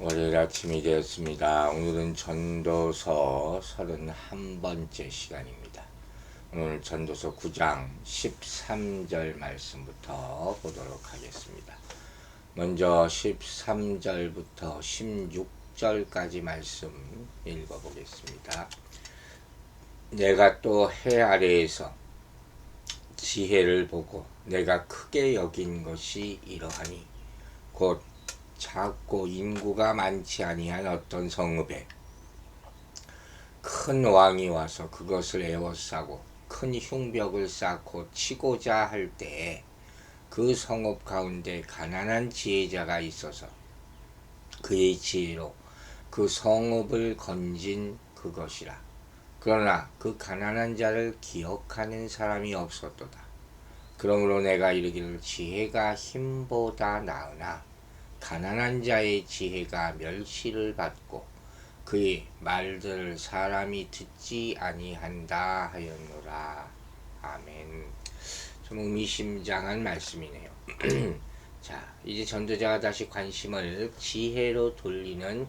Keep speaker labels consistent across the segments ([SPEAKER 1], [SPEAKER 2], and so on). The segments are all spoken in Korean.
[SPEAKER 1] 월요일 아침이 되었습니다. 오늘은 전도서 31번째 시간입니다. 오늘 전도서 9장 13절 말씀부터 보도록 하겠습니다. 먼저 13절부터 16절까지 말씀 읽어보겠습니다. 내가 또 해 아래에서 지혜를 보고 내가 크게 여긴 것이 이러하니 곧 작고 인구가 많지 아니한 어떤 성읍에 큰 왕이 와서 그것을 에워싸고 큰 흉벽을 쌓고 치고자 할 때에 그 성읍 가운데 가난한 지혜자가 있어서 그의 지혜로 그 성읍을 건진 그것이라. 그러나 그 가난한 자를 기억하는 사람이 없었도다. 그러므로 내가 이르기를 지혜가 힘보다 나으나 가난한 자의 지혜가 멸시를 받고 그의 말들을 사람이 듣지 아니한다 하였노라. 아멘. 좀 의미심장한 말씀이네요. 자, 이제 전도자가 다시 관심을 지혜로 돌리는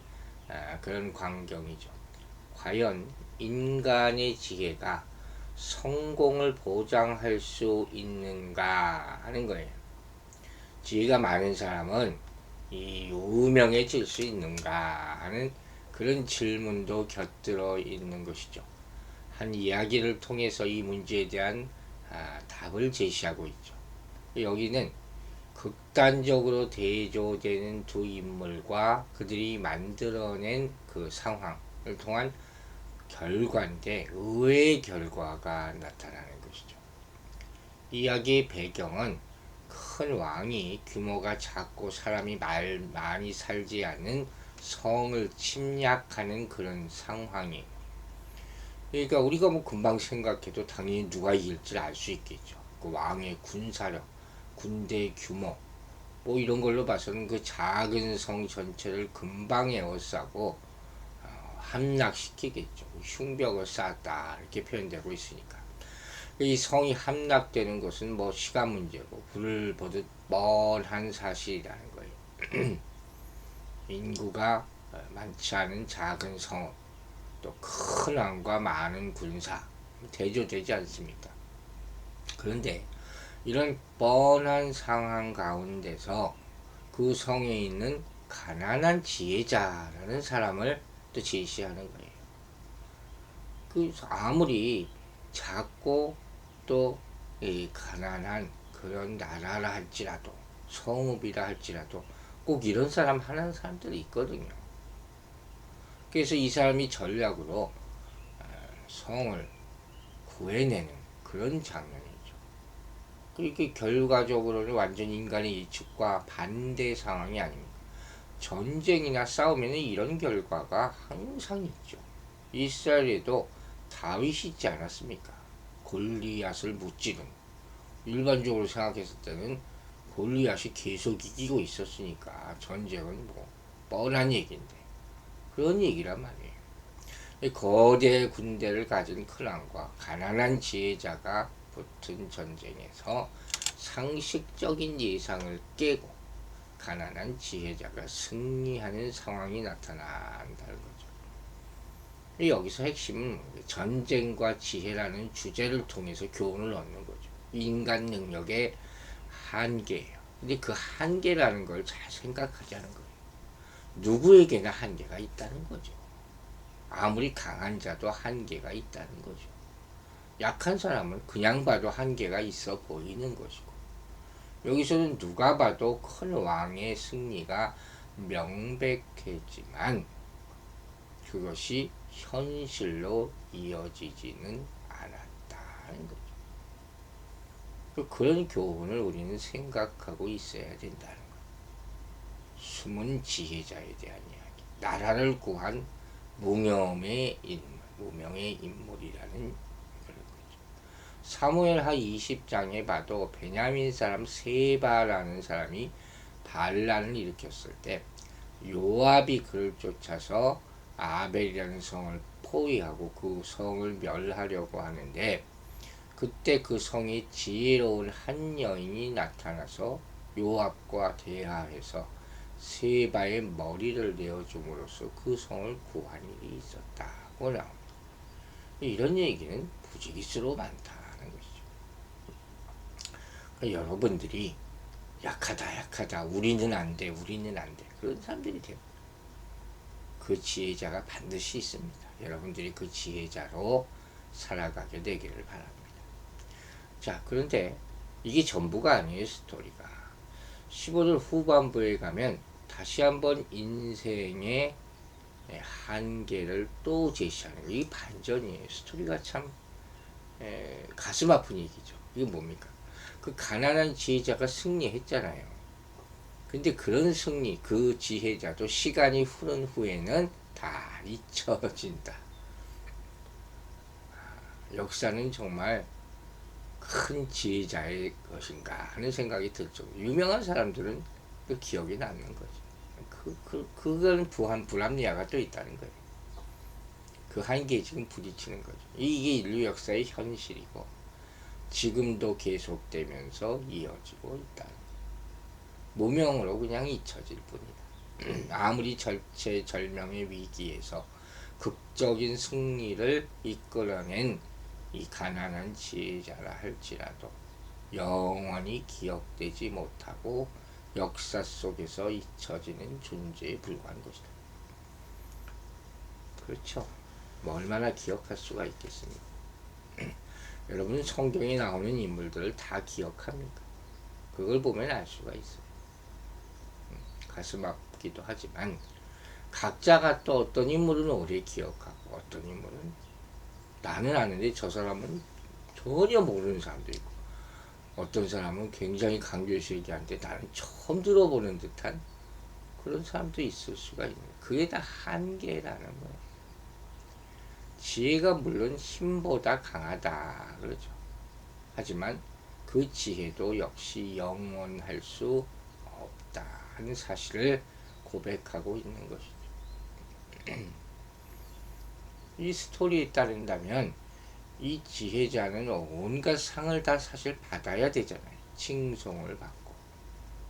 [SPEAKER 1] 아, 그런 광경이죠. 과연 인간의 지혜가 성공을 보장할 수 있는가 하는 거예요. 지혜가 많은 사람은 이 유명해질 수 있는가 하는 그런 질문도 곁들어 있는 것이죠. 한 이야기를 통해서 이 문제에 대한 아, 답을 제시하고 있죠. 여기는 극단적으로 대조되는 두 인물과 그들이 만들어낸 그 상황을 통한 결과인데 의외의 결과가 나타나는 것이죠. 이야기의 배경은 큰 왕이 규모가 작고 사람이 말, 많이 살지 않는 성을 침략하는 그런 상황이 그러니까 우리가 뭐 금방 생각해도 당연히 누가 이길지 알 수 있겠죠. 그 왕의 군사력, 군대 규모, 뭐 이런 걸로 봐서는 그 작은 성 전체를 금방 에워싸고 어, 함락시키겠죠. 흉벽을 쌓았다 이렇게 표현되고 있으니까. 이 성이 함락되는 것은 뭐 시간 문제고 불을 보듯 뻔한 사실이라는 거예요. 인구가 많지 않은 작은 성읍, 또 큰 왕과 많은 군사 대조되지 않습니까? 그런데 이런 뻔한 상황 가운데서 그 성에 있는 가난한 지혜자라는 사람을 또 제시하는 거예요. 그 아무리 작고 또 이 가난한 그런 나라라 할지라도 성읍이라 할지라도 꼭 이런 사람 하는 사람들이 있거든요. 그래서 이 사람이 전략으로 어, 성을 구해내는 그런 장면이죠. 그렇게 결과적으로는 완전 인간의 예측과 반대 상황이 아닙니다. 전쟁이나 싸우면 이런 결과가 항상 있죠. 이스라엘에도 다윗이 있지 않았습니까? 골리앗을 무찌른 일반적으로 생각했을 때는 골리앗이 계속 이기고 있었으니까 전쟁은 뭐 뻔한 얘기인데 그런 얘기란 말이에요. 거대 군대를 가진 큰왕과 가난한 지혜자가 붙은 전쟁에서 상식적인 예상을 깨고 가난한 지혜자가 승리하는 상황이 나타난다는 거죠. 여기서 핵심은 전쟁과 지혜라는 주제를 통해서 교훈을 얻는 거죠. 인간 능력의 한계예요. 근데 그 한계라는 걸 잘 생각하자는 거예요. 누구에게나 한계가 있다는 거죠. 아무리 강한 자도 한계가 있다는 거죠. 약한 사람은 그냥 봐도 한계가 있어 보이는 것이고, 여기서는 누가 봐도 큰 왕의 승리가 명백했지만, 그것이 현실로 이어지지는 않았다는 거죠. 그 그런 교훈을 우리는 생각하고 있어야 된다는 거예요. 숨은 지혜자에 대한 이야기. 나라를 구한 무명의 인물, 무명의 인물이라는 그런 거죠. 사무엘하 20장에 봐도 베냐민 사람 세바라는 사람이 반란을 일으켰을 때 요압이 그를 쫓아서 아벨이라는 성을 포위하고 그 성을 멸하려고 하는데 그때 그 성에 지혜로운 한 여인이 나타나서 요압과 대화해서 세바의 머리를 내어줌으로써 그 성을 구한 일이 있었다고 나옵니다. 이런 얘기는 부지기수로 많다는 것이죠. 그러니까 여러분들이 약하다 약하다 우리는 안 돼 우리는 안 돼 그런 사람들이 돼요. 그 지혜자가 반드시 있습니다. 여러분들이 그 지혜자로 살아가게 되기를 바랍니다. 자 그런데 이게 전부가 아니에요 스토리가 15절 후반부에 가면 다시 한번 인생의 한계를 또 제시하는 거예요. 이 반전이에요. 스토리가 참 에, 가슴 아픈 얘기죠. 이게 뭡니까? 그 가난한 지혜자가 승리했잖아요. 근데 그런 승리, 그 지혜자도 시간이 흐른 후에는 다 잊혀진다. 역사는 정말 큰 지혜자의 것인가 하는 생각이 들 정도. 유명한 사람들은 그 기억이 남는 거죠. 그, 그, 그건 부한 불합리화가 또 있다는 거예요. 그 한계에 지금 부딪히는 거죠. 이게 인류 역사의 현실이고, 지금도 계속되면서 이어지고 있다. 무명으로 그냥 잊혀질 뿐이다. 아무리 절체절명의 위기에서 극적인 승리를 이끌어낸 이 가난한 지혜자라 할지라도 영원히 기억되지 못하고 역사 속에서 잊혀지는 존재에 불과한 것이다. 그렇죠. 뭐 얼마나 기억할 수가 있겠습니까? 여러분은 성경에 나오는 인물들을 다 기억합니까? 그걸 보면 알 수가 있어요. 음, 가슴 아프기도 하지만 각자가 또 어떤 인물은 오래 기억하고 어떤 인물은 나는 아는데 저 사람은 전혀 모르는 사람도 있고 어떤 사람은 굉장히 강조해서 얘기하는데 나는 처음 들어보는 듯한 그런 사람도 있을 수가 있는 그게 다 한계라는 거예요. 지혜가 물론 힘보다 강하다 그러죠. 하지만 그 지혜도 역시 영원할 수 없다 하는 사실을 고백하고 있는 것이죠. 이 스토리에 따른다면 이 지혜자는 온갖 상을 다 사실 받아야 되잖아요. 칭송을 받고.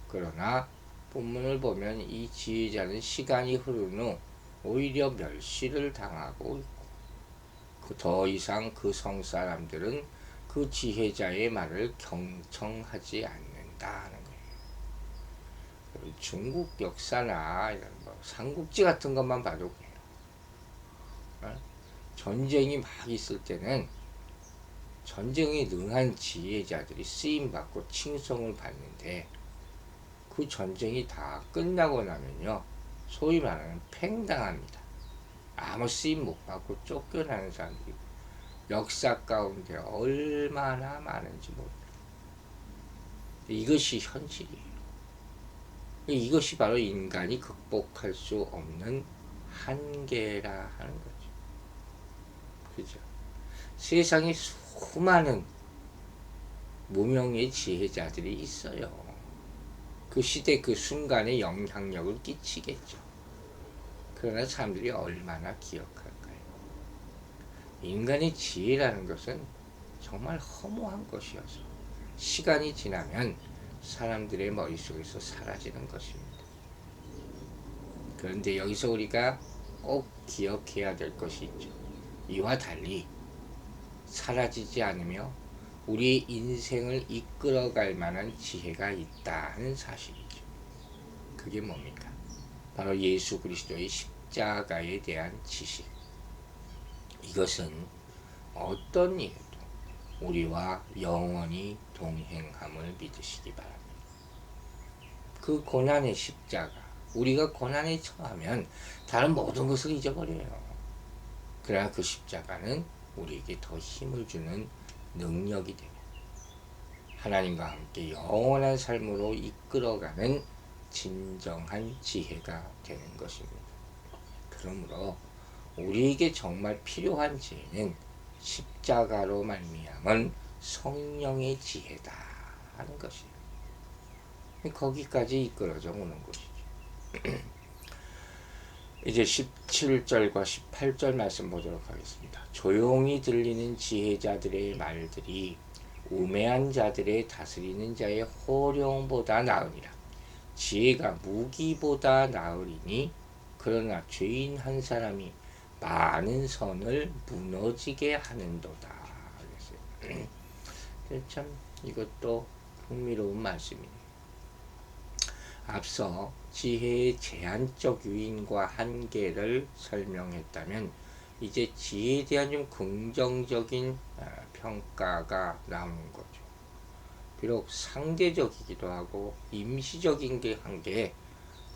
[SPEAKER 1] 그러나 본문을 보면 이 지혜자는 시간이 흐른 후 오히려 멸시를 당하고 있고 그더 이상 그 성 사람들은 그 지혜자의 말을 경청하지 거예요. 중국 역사나 이런 뭐 삼국지 같은 것만 봐도 그래요. 어? 전쟁이 막 있을 때는 전쟁에 능한 지혜자들이 쓰임 받고 칭송을 받는데 그 전쟁이 다 끝나고 나면요 소위 말하는 팽당합니다. 아무 쓰임 못 받고 쫓겨나는 사람들이 역사 가운데 얼마나 많은지 모릅니다. 이것이 현실이에요. 이것이 바로 인간이 극복할 수 없는 한계라 하는 거죠. 그죠? 세상에 수많은 무명의 지혜자들이 있어요. 그 시대 그 순간에 영향력을 끼치겠죠. 그러나 사람들이 얼마나 기억할까요? 인간의 지혜라는 것은 정말 허무한 것이어서 시간이 지나면 사람들의 머릿속에서 사라지는 것입니다. 그런데 여기서 우리가 꼭 기억해야 될 것이 있죠. 이와 달리 사라지지 않으며 우리 인생을 이끌어갈 만한 지혜가 있다는 사실이죠. 그게 뭡니까? 바로 예수 그리스도의 십자가에 대한 지식. 이것은 어떤 일에도 우리와 영원히 동행함을 믿으시기 바랍니다. 그 고난의 십자가, 우리가 고난에 처하면 다른 모든 것을 잊어버려요. 그러나 그 십자가는 우리에게 더 힘을 주는 능력이 되며 하나님과 함께 영원한 삶으로 이끌어가는 진정한 지혜가 되는 것입니다. 그러므로 우리에게 정말 필요한 지혜는 십자가로 말미암은 성령의 지혜다 하는 것이에요. 거기까지 이끌어져 오는 것이죠. 이제 17절과 18절 말씀 보도록 하겠습니다. 조용히 들리는 지혜자들의 말들이 우매한 자들의 다스리는 자의 호령보다 나으니라. 지혜가 무기보다 나으리니 그러나 죄인 한 사람이 많은 선을 무너지게 하는도다. 참 이것도 흥미로운 말씀이네요. 앞서 지혜의 제한적 유인과 한계를 설명했다면 이제 지혜에 대한 좀 긍정적인 아, 평가가 나오는 거죠. 비록 상대적이기도 하고 임시적인 게 한게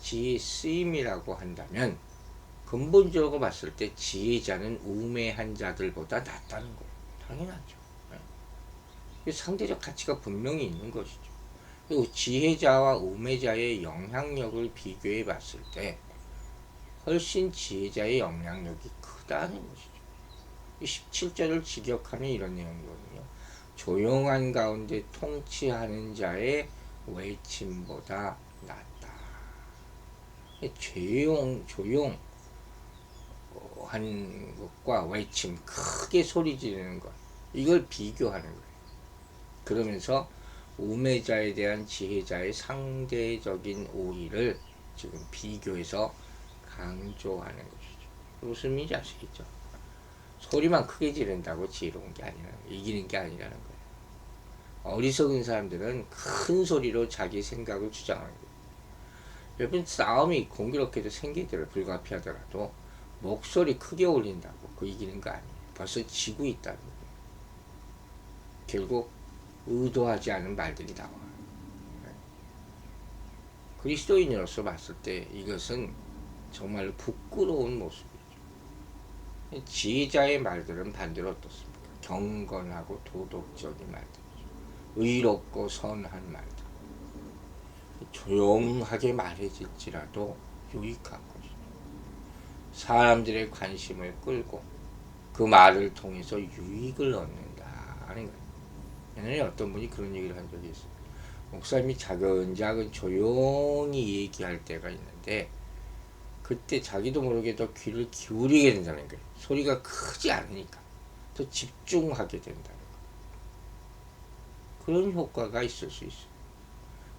[SPEAKER 1] 지혜 쓰임이라고 한다면 근본적으로 봤을 때 지혜자는 우매한 자들보다 낫다는 거예요. 당연하죠. 네. 상대적 가치가 분명히 있는 것이죠. 그리고 지혜자와 우매자의 영향력을 비교해 봤을 때 훨씬 지혜자의 영향력이 크다는 것이죠. 17절을 직역하면 이런 내용이거든요. 조용한 가운데 통치하는 자의 외침보다 낫다. 조용, 조용, 한 것과 외침, 크게 소리 지르는 것. 이걸 비교하는 거예요. 그러면서 우매자에 대한 지혜자의 상대적인 우위를 지금 비교해서 강조하는 것이죠. 무슨 말인지 아시겠죠? 소리만 크게 지른다고 지혜로운 게 아니라 이기는 게 아니라는 거예요. 어리석은 사람들은 큰 소리로 자기 생각을 주장하는 거예요. 여러분 싸움이 공교롭게도 생기더라도 불가피하더라도 목소리 크게 올린다고 그 이기는 거 아니에요. 벌써 지고 있다는 거예요. 결국 의도하지 않은 말들이 나와요. 네. 그리스도인으로서 봤을 때 이것은 정말 부끄러운 모습이죠. 지혜자의 말들은 반대로 어떻습니까? 경건하고 도덕적인 말들이죠. 의롭고 선한 말들. 조용하게 말해질지라도 유익한 것이죠. 사람들의 관심을 끌고 그 말을 통해서 유익을 얻는다는 거예요. 옛날에 어떤 분이 그런 얘기를 한 적이 있어요. 목사님이 자근자근 조용히 얘기할 때가 있는데 그때 자기도 모르게 더 귀를 기울이게 된다는 거예요. 소리가 크지 않으니까 더 집중하게 된다는 거예요. 그런 효과가 있을 수 있어요.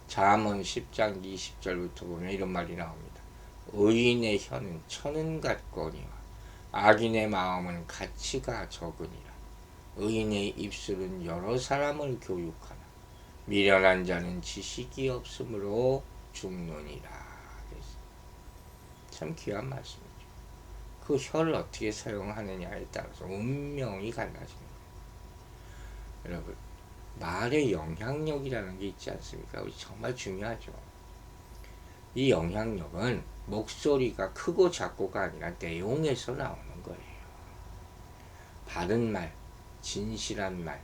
[SPEAKER 1] 잠언 10장 20절부터 보면 이런 말이 나옵니다. 의인의 혀는 천은 같거니와 악인의 마음은 가치가 적으니라. 의인의 입술은 여러 사람을 교육하나 미련한 자는 지식이 없으므로 죽느니라. 참 귀한 말씀이죠. 그 혀를 어떻게 사용하느냐에 따라서 운명이 갈라집니다. 여러분, 말의 영향력이라는 게 있지 않습니까? 정말 중요하죠. 이 영향력은 목소리가 크고 작고가 아니라 내용에서 나오는 거예요. 바른 말, 진실한 말.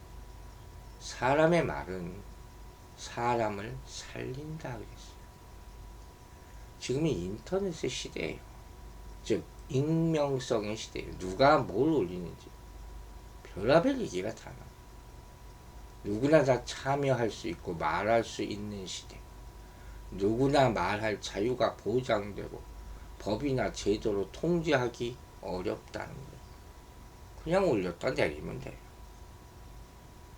[SPEAKER 1] 사람의 말은 사람을 살린다 그랬어요. 지금이 인터넷의 시대예요. 즉 익명성의 시대예요. 누가 뭘 올리는지 별의별 얘기가 다 나와. 누구나 다 참여할 수 있고 말할 수 있는 시대. 누구나 말할 자유가 보장되고 법이나 제도로 통제하기 어렵다는 거예요. 그냥 올렸다 내리면 돼요.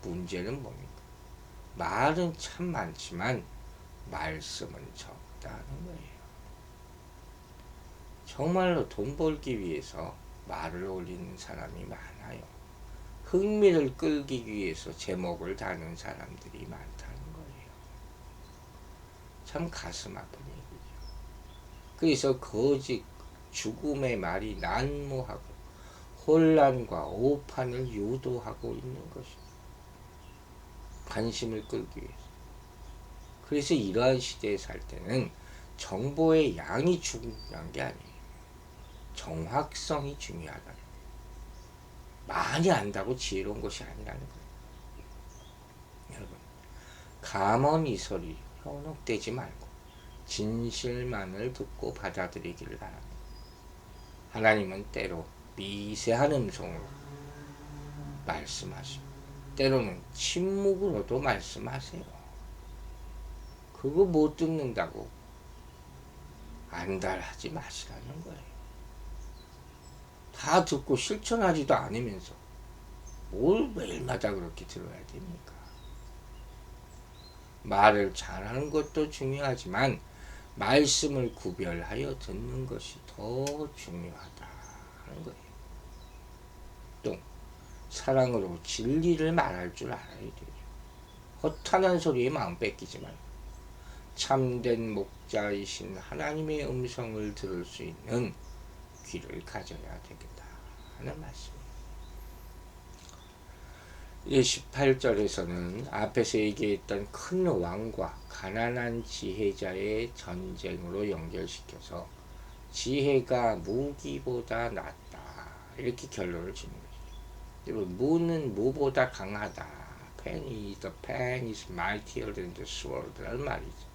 [SPEAKER 1] 문제는 뭡니까? 말은 참 많지만 말씀은 적다는 거예요. 정말로 돈 벌기 위해서 말을 올리는 사람이 많아요. 흥미를 끌기 위해서 제목을 다는 사람들이 많다는 거예요. 참 가슴 아픈 얘기죠. 그래서 거짓 죽음의 말이 난무하고 혼란과 오판을 유도하고 있는 것입니다. 관심을 끌기 위해서. 그래서 이러한 시대에 살 때는 정보의 양이 중요한 게 아니에요. 정확성이 중요하다는 거예요. 많이 안다고 지혜로운 것이 아니라는 거예요. 여러분, 감언이설이 현혹되지 말고 진실만을 듣고 받아들이기를 바랍니다. 하나님은 때로 미세한 음성으로 말씀하시고 때로는 침묵으로도 말씀하세요. 그거 못 듣는다고 안달하지 마시라는 거예요. 다 듣고 실천하지도 않으면서 뭘 매일마다 그렇게 들어야 됩니까? 말을 잘하는 것도 중요하지만 말씀을 구별하여 듣는 것이 더 중요하다 하는 거예요. 또 사랑으로 진리를 말할 줄 알아야 되죠. 허탄한 소리에 마음 뺏기지 말고 참된 목자이신 하나님의 음성을 들을 수 있는 귀를 가져야 되겠다 하는 말씀입니다. 18절에서는 앞에서 얘기했던 큰 왕과 가난한 지혜자의 전쟁으로 연결시켜서 지혜가 무기보다 낫다 이렇게 결론을 짓는. 무는 무보다 강하다. pen is the pen is mightier than the sword라는 말이죠.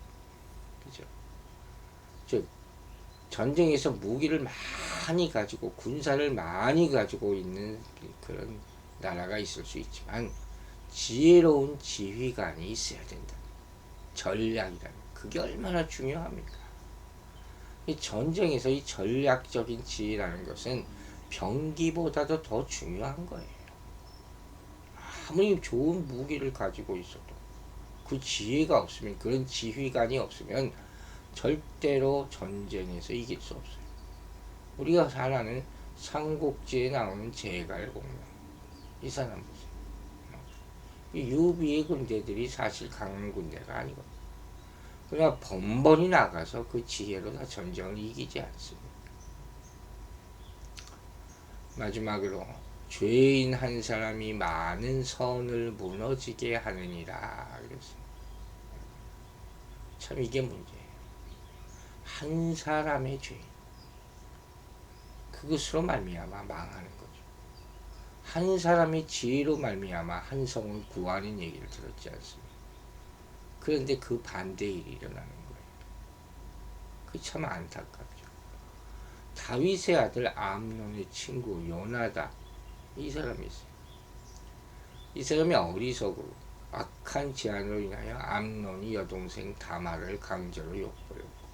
[SPEAKER 1] 그죠? 즉 전쟁에서 무기를 많이 가지고 군사를 많이 가지고 있는 그런 나라가 있을 수 있지만 지혜로운 지휘관이 있어야 된다. 전략이라는 그게 얼마나 중요합니까? 이 전쟁에서 이 전략적인 지혜라는 것은 병기보다도 더 중요한 거예요. 아무리 좋은 무기를 가지고 있어도 그 지혜가 없으면 그런 지휘관이 없으면 절대로 전쟁에서 이길 수 없어요. 우리가 잘 아는 삼국지에 나오는 제갈 공명 이 사람 보세요. 이 유비의 군대들이 사실 강한 군대가 아니거든요. 그러나 번번이 나가서 그 지혜로 다 전쟁을 이기지 않습니다. 마지막으로 죄인 한 사람이 많은 선을 무너지게 하느니라. 참 이게 문제예요. 한 사람의 죄 그것으로 말미암아 망하는 거죠. 한 사람의 지혜로 말미암아 한 성을 구하는 얘기를 들었지 않습니까? 그런데 그 반대 일이 일어나는 거예요. 그 참 안타깝죠. 다윗의 아들 암논의 친구 요나다 이 사람이 있어요. 이 사람이 어리석고 악한 제안으로 인하여 암논이 여동생 다말을 강제로 욕보였고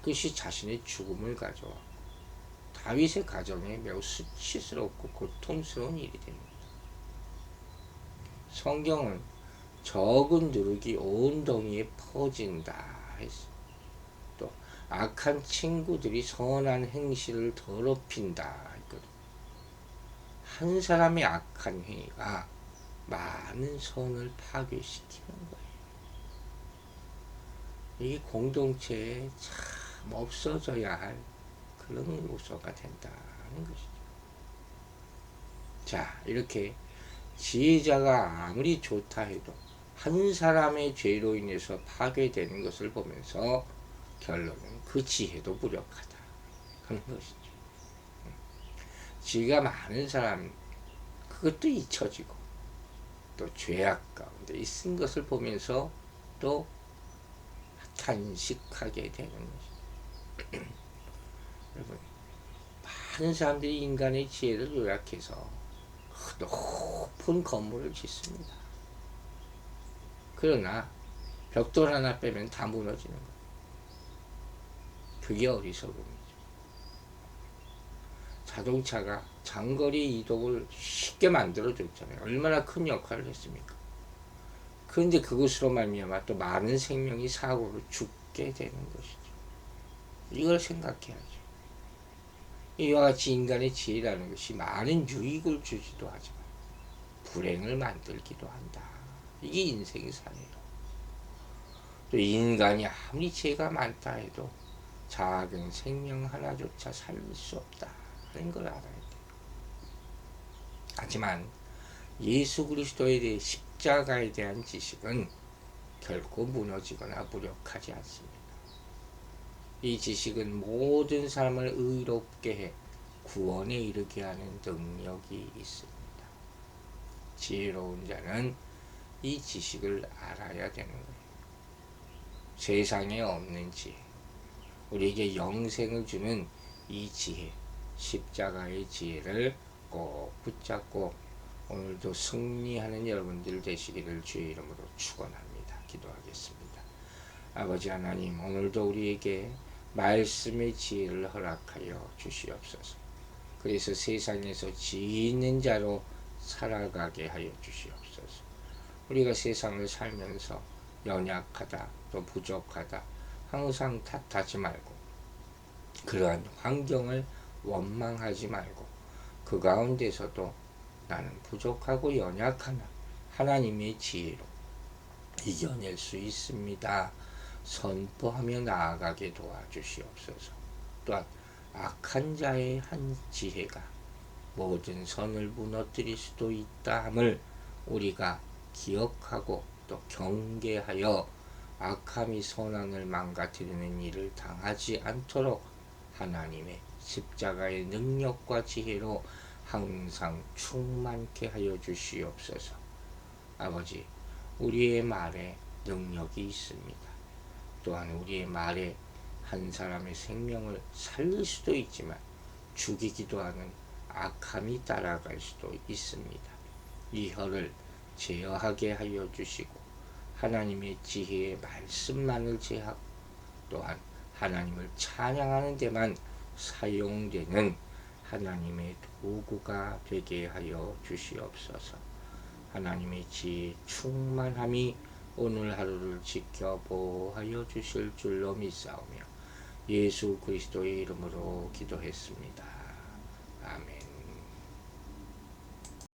[SPEAKER 1] 그것이 자신의 죽음을 가져와 다윗의 가정에 매우 수치스럽고 고통스러운 일이 됩니다. 성경은 적은 누룩이 온 덩이에 퍼진다 했어. 또 악한 친구들이 선한 행실을 더럽힌다. 한 사람의 악한 행위가 많은 선을 파괴시키는 거예요. 이게 공동체에 참 없어져야 할 그런 요소가 된다는 것이죠. 자, 이렇게 지혜자가 아무리 좋다 해도 한 사람의 죄로 인해서 파괴되는 것을 보면서 결론은 그 지혜도 무력하다. 그런 것이죠. 지혜가 많은 사람, 그것도 잊혀지고, 또 죄악 가운데 있은 것을 보면서 또 탄식하게 되는 것이죠. 여러분, 많은 사람들이 인간의 지혜를 요약해서 높은 건물을 짓습니다. 그러나 벽돌 하나 빼면 다 무너지는 거예요. 그게 어리석음이죠. 자동차가 장거리 이동을 쉽게 만들어줬잖아요. 얼마나 큰 역할을 했습니까? 그런데 그것으로 말미암아 또 많은 생명이 사고로 죽게 되는 것이죠. 이걸 생각해야죠. 이와 같이 인간의 지혜라는 것이 많은 유익을 주지도 하지만 불행을 만들기도 한다. 이게 인생의 사예요. 또 인간이 아무리 죄가 많다 해도 작은 생명 하나조차 살릴 수 없다 하는 걸 알아야 돼요. 하지만 예수 그리스도에 대해 십자가에 대한 지식은 결코 무너지거나 무력하지 않습니다. 이 지식은 모든 사람을 의롭게 해 구원에 이르게 하는 능력이 있습니다. 지혜로운 자는 이 지식을 알아야 되는 거예요. 세상에 없는 지혜, 우리에게 영생을 주는 이 지혜, 십자가의 지혜를 꼭 붙잡고 오늘도 승리하는 여러분들 되시기를 주의 이름으로 축원합니다. 기도하겠습니다. 아버지 하나님, 오늘도 우리에게 말씀의 지혜를 허락하여 주시옵소서. 그래서 세상에서 지혜 있는 자로 살아가게 하여 주시옵소서. 우리가 세상을 살면서 연약하다, 또 부족하다, 항상 탓하지 말고 그러한 환경을 원망하지 말고 그 가운데서도 나는 부족하고 연약하나 하나님의 지혜로 이겨낼 수 있습니다. 선포하며 나아가게 도와주시옵소서. 또한 악한 자의 한 지혜가 모든 선을 무너뜨릴 수도 있다함을 우리가 기억하고 또 경계하여 악함이 선한을 망가뜨리는 일을 당하지 않도록 하나님의 십자가의 능력과 지혜로 항상 충만케 하여 주시옵소서. 아버지, 우리의 말에 능력이 있습니다. 또한 우리의 말에 한 사람의 생명을 살릴 수도 있지만 죽이기도 하는 악함이 따라갈 수도 있습니다. 이 혀를 제어하게 하여 주시고 하나님의 지혜의 말씀만을 제하고 또한 하나님을 찬양하는 데만 사용되는 하나님의 도구가 되게 하여 주시옵소서. 하나님의 지혜 충만함이 오늘 하루를 지켜 보하여 주실 줄로 믿사오며 예수 그리스도의 이름으로 기도했습니다. 아멘.